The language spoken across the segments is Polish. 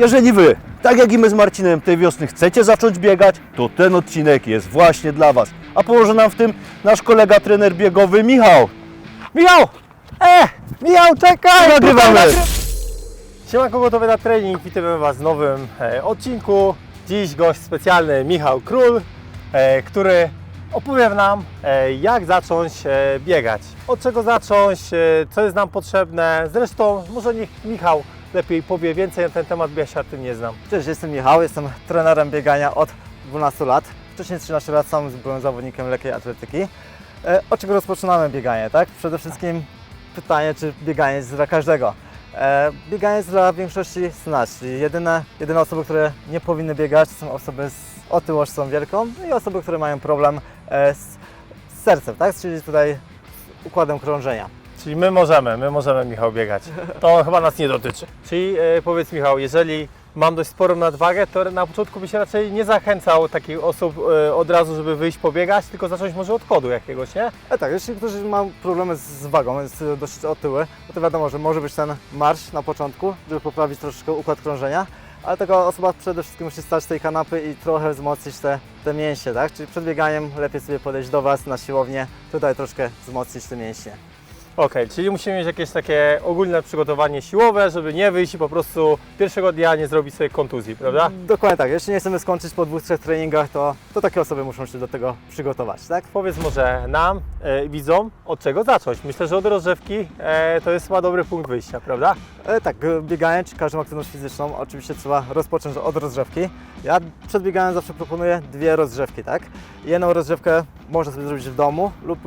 Jeżeli Wy, tak jak i my z Marcinem, tej wiosny chcecie zacząć biegać, to ten odcinek jest właśnie dla Was. A pomoże nam w tym nasz kolega trener biegowy Michał. Michał! E! Michał, czekaj! Nagrywamy! Siemanko, gotowy na trening. Witamy Was w nowym e, odcinku. Dziś gość specjalny Michał Król, e, który opowie nam, e, jak zacząć e, biegać. Od czego zacząć, e, co jest nam potrzebne. Zresztą, może niech Michał lepiej powie więcej na ten temat, bo ja się o tym nie znam. Cześć, jestem Michał, jestem trenerem biegania od 12 lat. Wcześniej 13 lat sam byłem zawodnikiem lekkiej atletyki. E, od czego rozpoczynamy bieganie, tak? Przede wszystkim pytanie, czy bieganie jest dla każdego. E, bieganie jest dla większości z nas, czyli jedyne, jedyne osoby, które nie powinny biegać, to są osoby z otyłością wielką i osoby, które mają problem e, z, z sercem, tak? Czyli tutaj z układem krążenia. Czyli my możemy, my możemy Michał biegać. To chyba nas nie dotyczy. Czyli e, powiedz Michał, jeżeli mam dość sporą nadwagę, to na początku by się raczej nie zachęcał takich osób e, od razu, żeby wyjść pobiegać, tylko zacząć może od kodu jakiegoś, nie? E tak, jeśli ktoś ma problemy z- wagą, jest e, dość otyły, no to wiadomo, że może być ten marsz na początku, żeby poprawić troszeczkę układ krążenia, ale taka osoba przede wszystkim musi stać z tej kanapy i trochę wzmocnić te, te mięśnie, tak? Czyli przed bieganiem lepiej sobie podejść do Was na siłownię, tutaj troszkę wzmocnić te mięśnie. Okej, czyli musimy mieć jakieś takie ogólne przygotowanie siłowe, żeby nie wyjść i po prostu pierwszego dnia nie zrobić sobie kontuzji, prawda? Dokładnie tak, jeśli nie chcemy skończyć po dwóch, trzech treningach, to, to takie osoby muszą się do tego przygotować, tak? Powiedz może nam, e, widzom, od czego zacząć? Myślę, że od rozrzewki e, to jest chyba dobry punkt wyjścia, prawda? E, tak, e, bieganie czy każdą aktywność fizyczną oczywiście trzeba rozpocząć od rozgrzewki. Ja przed bieganiem zawsze proponuję dwie rozgrzewki, tak? Jedną rozgrzewkę można sobie zrobić w domu lub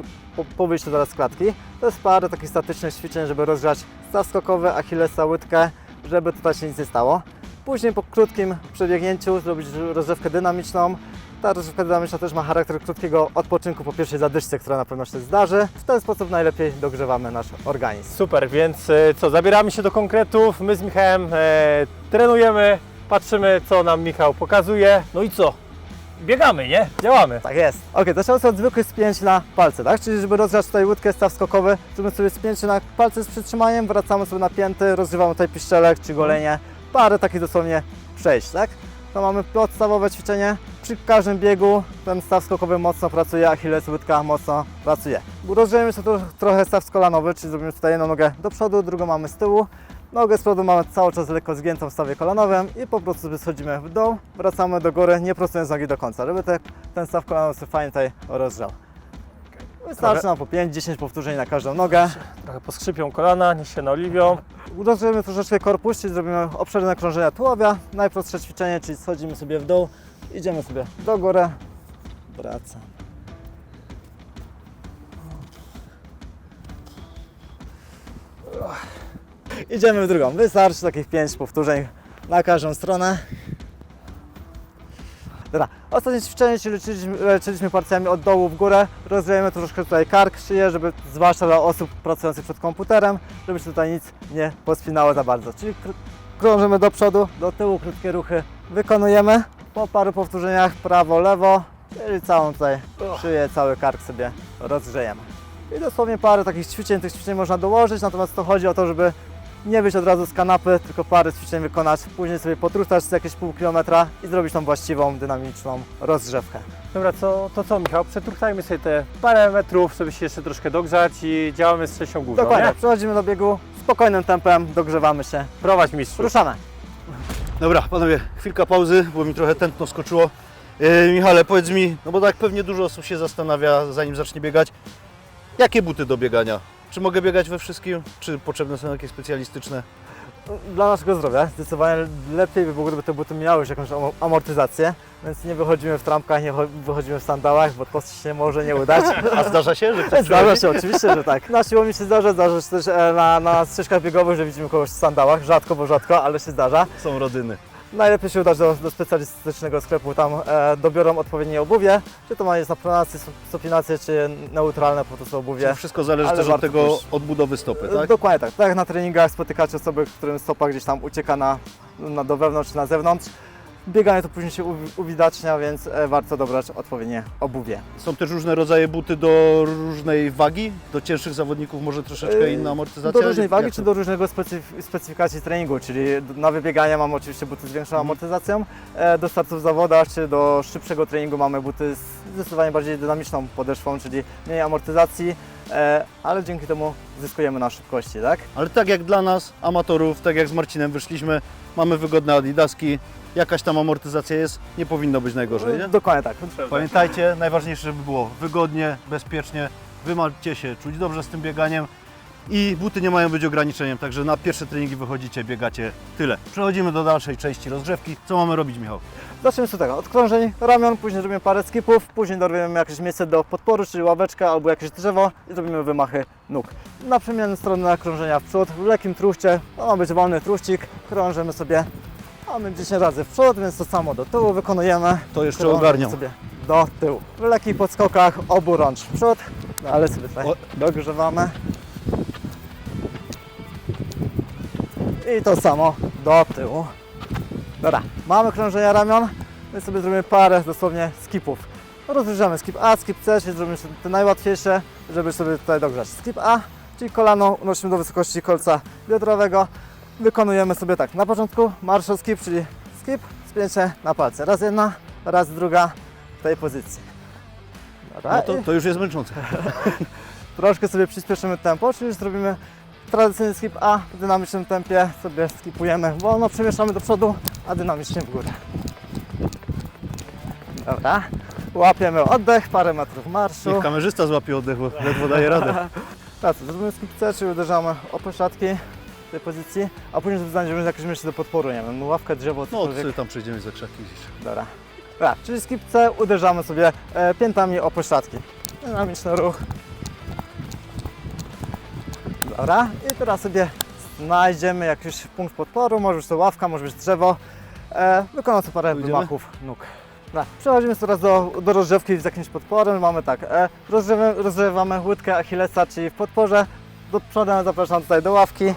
po, wyjściu zaraz z klatki. To jest parę takich statycznych ćwiczeń, żeby rozgrzać staw skokowy, achillesa, łydkę, żeby tutaj się nic nie stało. Później po krótkim przebiegnięciu zrobić rozgrzewkę dynamiczną. Ta rozgrzewka dynamiczna też ma charakter krótkiego odpoczynku po pierwszej zadyszce, która na pewno się zdarzy. W ten sposób najlepiej dogrzewamy nasz organizm. Super, więc e, co, zabieramy się do konkretów. My z Michałem e, trenujemy, patrzymy co nam Michał pokazuje. No i co? Biegamy, nie? Działamy. Tak jest. Ok, zaczynamy sobie od zwykłych spięć na palce, tak? Czyli żeby rozgrzać tutaj łódkę, staw skokowy, zrobimy sobie spięcie na palce z przytrzymaniem, wracamy sobie na pięty, rozgrzewamy tutaj piszczelek czy golenie. Parę takich dosłownie przejść, tak? To mamy podstawowe ćwiczenie. Przy każdym biegu ten staw skokowy mocno pracuje, achilles, łydka mocno pracuje. Rozgrzejemy sobie tro- trochę staw skolanowy, czyli zrobimy tutaj jedną nogę do przodu, drugą mamy z tyłu. Nogę z przodu mamy cały czas lekko zgiętą w stawie kolanowym i po prostu sobie schodzimy w dół, wracamy do góry, nie prostując nogi do końca, żeby te, ten staw kolanowy sobie fajnie tutaj rozgrzał. Wystarczy nam po 5-10 powtórzeń na każdą nogę. Trochę poskrzypią kolana, niech się naoliwią. Rozgrzejemy troszeczkę korpus, czyli zrobimy obszerne krążenia tułowia. Najprostsze ćwiczenie, czyli schodzimy sobie w dół, idziemy sobie do góry, wracamy. Idziemy w drugą. Wystarczy takich 5 powtórzeń na każdą stronę. Dobra, ostatnie ćwiczenie, czyli leczyliśmy, leczyliśmy od dołu w górę. Rozgrzejemy troszkę tutaj kark, szyję, żeby zwłaszcza dla osób pracujących przed komputerem, żeby się tutaj nic nie pospinało za bardzo. Czyli kr- krążymy do przodu, do tyłu, krótkie ruchy wykonujemy. Po paru powtórzeniach prawo, lewo, czyli całą tutaj szyję, cały kark sobie rozgrzejemy. I dosłownie parę takich ćwiczeń, tych ćwiczeń można dołożyć, natomiast to chodzi o to, żeby nie wyjść od razu z kanapy, tylko parę ćwiczeń wykonać, później sobie potruchtać z jakieś pół kilometra i zrobić tą właściwą, dynamiczną rozgrzewkę. Dobra, co, to co Michał? Przetruchtajmy sobie te parę metrów, żeby się jeszcze troszkę dogrzać i działamy z trzecią górą, Dokładnie, nie? przechodzimy do biegu, spokojnym tempem, dogrzewamy się, Prowadź mistrzu. ruszamy. Dobra, panowie, chwilka pauzy, bo mi trochę tętno skoczyło. E, Michale, powiedz mi, no bo tak pewnie dużo osób się zastanawia, zanim zacznie biegać, jakie buty do biegania? Czy mogę biegać we wszystkim? Czy potrzebne są jakieś specjalistyczne? Dla naszego zdrowia zdecydowanie lepiej by było, gdyby te buty miały już jakąś amo- amortyzację, więc nie wychodzimy w trampkach, nie cho- wychodzimy w sandałach, bo to się może nie udać. A zdarza się, że ktoś Zdarza się, oczywiście, że tak. Na siłowni się zdarza, zdarza się też e, na, na ścieżkach biegowych, że widzimy kogoś w sandałach, rzadko, bo rzadko, ale się zdarza. Są rodyny. Najlepiej się udać do, do specjalistycznego sklepu, tam e, dobiorą odpowiednie obuwie, czy to ma jest na pronację, supinację, czy neutralne po prostu obuwie. Czyli wszystko zależy Ale też od warto tego pójść. odbudowy stopy, E, tak? Dokładnie tak. Tak jak na treningach spotykacie osoby, którym stopa gdzieś tam ucieka na, na do wewnątrz czy na zewnątrz. W bieganiu to później się uwi- uwidacznia, więc e, warto dobrać odpowiednie obuwie. Są też różne rodzaje buty do różnej wagi. Do cięższych zawodników może troszeczkę Yy, inna amortyzacja. Do różnej wagi czy do różnego specyf- specyfikacji treningu, czyli na wybiegania mamy oczywiście buty z większą Mhm. amortyzacją, e, do startów w zawodach czy do szybszego treningu mamy buty z zdecydowanie bardziej dynamiczną podeszwą, czyli mniej amortyzacji, e, ale dzięki temu zyskujemy na szybkości, tak? Ale tak jak dla nas, amatorów, tak jak z Marcinem wyszliśmy, mamy wygodne adidaski, jakaś tam amortyzacja jest, nie powinno być najgorzej, nie? Dokładnie tak. Pamiętajcie, najważniejsze, żeby było wygodnie, bezpiecznie, wy macie się czuć dobrze z tym bieganiem i buty nie mają być ograniczeniem, także na pierwsze treningi wychodzicie, biegacie, tyle. Przechodzimy do dalszej części rozgrzewki. Co mamy robić, Michał? Zaczniemy od tego, od krążeń ramion, później robimy parę skipów, później dorwiemy jakieś miejsce do podporu, czyli ławeczka albo jakieś drzewo i zrobimy wymachy nóg. Na przemienne strony na krążenia w przód, w lekkim truście, to ma być wolny truścik, krążymy sobie, mamy 10 razy w przód, więc to samo do tyłu wykonujemy. To jeszcze Krążymy ogarniam. sobie do tyłu. W lekkich podskokach obu rącz w przód, no ale sobie tutaj O. dogrzewamy. I to samo do tyłu. Dobra, mamy krążenia ramion, więc sobie zrobimy parę dosłownie skipów. Rozróżniamy skip A, skip C, czyli zrobimy te najłatwiejsze, żeby sobie tutaj dogrzać. Skip A, czyli kolano unosimy do wysokości kolca biodrowego. Wykonujemy sobie tak, na początku marszal skip, czyli skip, spięcie na palce. Raz jedna, raz druga w tej pozycji. Dobra, No to, to już jest męczące. troszkę sobie przyspieszymy tempo, czyli zrobimy tradycyjny skip A w dynamicznym tempie, sobie skipujemy wolno, przemieszczamy do przodu, a dynamicznie w górę. Dobra, łapiemy oddech, parę metrów marszu. Niech kamerzysta złapie oddech, bo ledwo daje radę. Tak, zrobimy skip C, czyli uderzamy o pośladki tej pozycji, a później znajdziemy jakieś miejsce do podporu, nie wiem, ławkę, drzewo, No, cokolwiek. tam przejdziemy za krzaki gdzieś. Dobra. Dobra, czyli skip C uderzamy sobie e, piętami o pośladki. Dynamiczny ruch. Dobra, i teraz sobie znajdziemy jakiś punkt podporu, może być to ławka, może być drzewo. E, wykonam sobie parę Pójdziemy? wymachów nóg. Dobra, przechodzimy teraz do, do rozgrzewki z jakimś podporem. Mamy tak, e, rozgrzewamy, rozgrzewamy łydkę Achillesa, czyli w podporze. Do przodu zapraszam tutaj do ławki.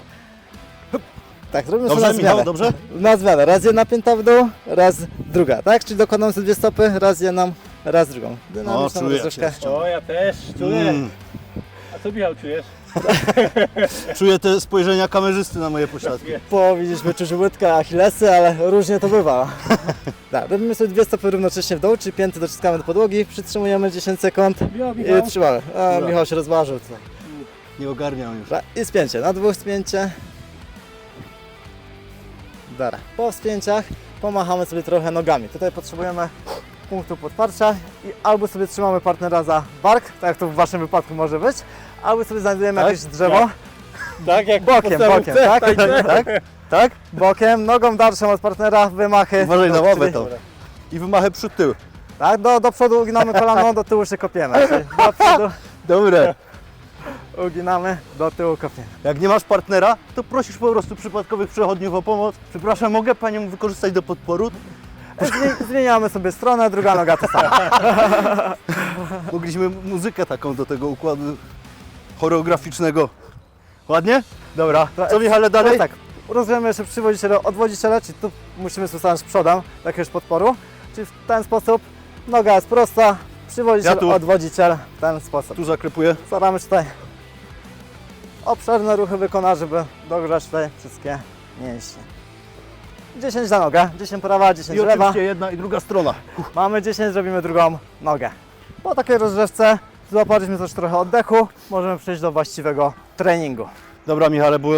Tak, zrobimy sobie na Michał, zmianę. dobrze? Na zmianę. Raz jedna pięta w dół, raz druga, tak? Czyli dokładamy sobie dwie stopy, raz jedną, raz drugą. Dynamiczną czuję, rozgrzewkę. jak się O, ja też czuję. Mm. A co Michał czujesz? Czuję te spojrzenia kamerzysty na moje pośladki. Powinniśmy czuć łydkę, achillesy, ale różnie to bywa. tak, robimy sobie dwie stopy równocześnie w dół, czyli pięty dociskamy do podłogi, przytrzymujemy 10 sekund Michał, i trzymamy. A. Michał się rozważył tutaj. Nie ogarniam już. Dobra, I spięcie, na dwóch spięcie. Po spięciach pomachamy sobie trochę nogami. Tutaj potrzebujemy punktu podparcia i albo sobie trzymamy partnera za bark, tak jak to w Waszym wypadku może być, albo sobie znajdujemy Tak? jakieś drzewo. Tak jak Bokiem, bokiem, tak, tak, tak, bokiem, nogą dalszą od partnera, wymachy. Uważaj na do- ławę tam. I wymachę przód tył. Tak, do, do przodu uginamy kolano, do tyłu się kopiemy. Do przodu Dobre. Uginamy, do tyłu kopiemy. Jak nie masz partnera, to prosisz po prostu przypadkowych przechodniów o pomoc. Przepraszam, mogę Panią wykorzystać do podporu? Zmi- Zmieniamy sobie stronę, druga noga to samo. Mogliśmy muzykę taką do tego układu choreograficznego. Ładnie? Dobra. Co Michale dalej? Teraz tak, rozwijamy jeszcze przywodziciele, odwodziciele, czyli tu musimy stanąć przodem jakiegoś podporu. Czyli w ten sposób noga jest prosta, przywodziciel, Ja tu. odwodziciel w ten sposób. Tu zaklepuję. Staramy się tutaj obszerne ruchy wykonać, żeby dogrzać tutaj wszystkie mięśnie. 10 na nogę, 10 prawa, 10 I lewa. oczywiście jedna i druga strona. Mamy 10, zrobimy drugą nogę. Po takiej rozgrzewce złapaliśmy też trochę oddechu, możemy przejść do właściwego treningu. Dobra Michale, bo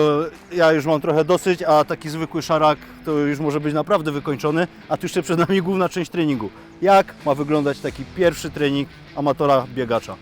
ja już mam trochę dosyć, a taki zwykły szarak to już może być naprawdę wykończony, a tu jeszcze przed nami główna część treningu. Jak ma wyglądać taki pierwszy trening amatora biegacza?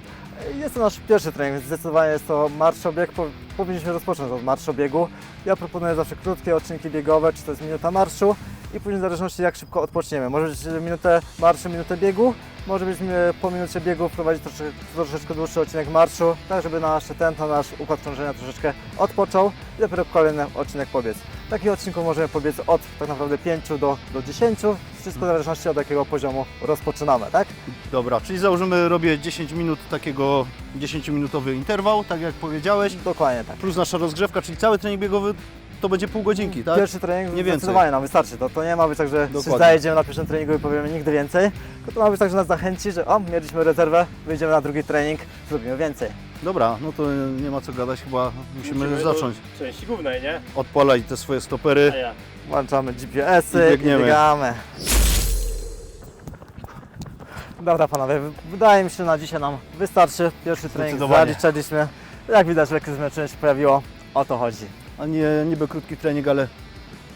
Jest to nasz pierwszy trening, zdecydowanie jest to marszobieg. Po, powinniśmy rozpocząć od marszobiegu. Ja proponuję zawsze krótkie odcinki biegowe, czy to jest minuta marszu i później w zależności jak szybko odpoczniemy. Może być minutę marszu, minutę biegu, może być po minucie biegu wprowadzić trosze, troszeczkę dłuższy odcinek marszu, tak żeby nasz tętno, nasz układ krążenia troszeczkę odpoczął i dopiero kolejny odcinek pobiec. Takich odcinków możemy pobiec od tak naprawdę 5 do, do 10, wszystko w zależności od jakiego poziomu rozpoczynamy, tak? Dobra, czyli założymy, robię 10 minut takiego 10-minutowy interwał, tak jak powiedziałeś, Dokładnie tak. plus nasza rozgrzewka, czyli cały trening biegowy to będzie pół godzinki, tak? Pierwszy trening Nie więcej. zdecydowanie nam wystarczy. To, to nie ma być tak, że się Dokładnie. zajedziemy na pierwszym treningu i powiemy nigdy więcej. Tylko to ma być tak, że nas zachęci, że o, mieliśmy rezerwę, wyjdziemy na drugi trening, zrobimy więcej. Dobra, no to nie ma co gadać, chyba musimy zacząć Części głównej, nie? odpalać te swoje stopery. ja. Włączamy GPS-y I i biegniemy. biegamy. Dobra panowie, wydaje mi się, że na dzisiaj nam wystarczy. Pierwszy trening zaliczyliśmy. Jak widać, lekkie zmęczenie się pojawiło. O to chodzi. A nie niby krótki trening, ale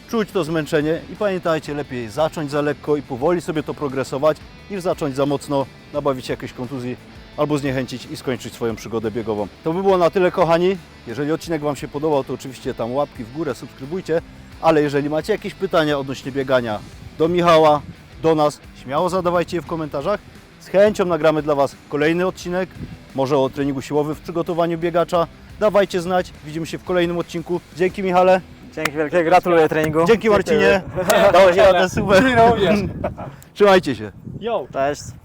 czuć to zmęczenie i pamiętajcie, lepiej zacząć za lekko i powoli sobie to progresować, niż zacząć za mocno, nabawić się jakiejś kontuzji albo zniechęcić i skończyć swoją przygodę biegową. To by było na tyle, kochani. Jeżeli odcinek Wam się podobał, to oczywiście tam łapki w górę, subskrybujcie, ale jeżeli macie jakieś pytania odnośnie biegania do Michała, do nas, śmiało zadawajcie je w komentarzach. Z chęcią nagramy dla Was kolejny odcinek, może o treningu siłowym w przygotowaniu biegacza. Dawajcie znać, widzimy się w kolejnym odcinku. Dzięki Michale. Dzięki wielkie, gratuluję treningu. Dzięki Marcinie. Dałeś radę, super. Trzymajcie się. Yo! Cześć.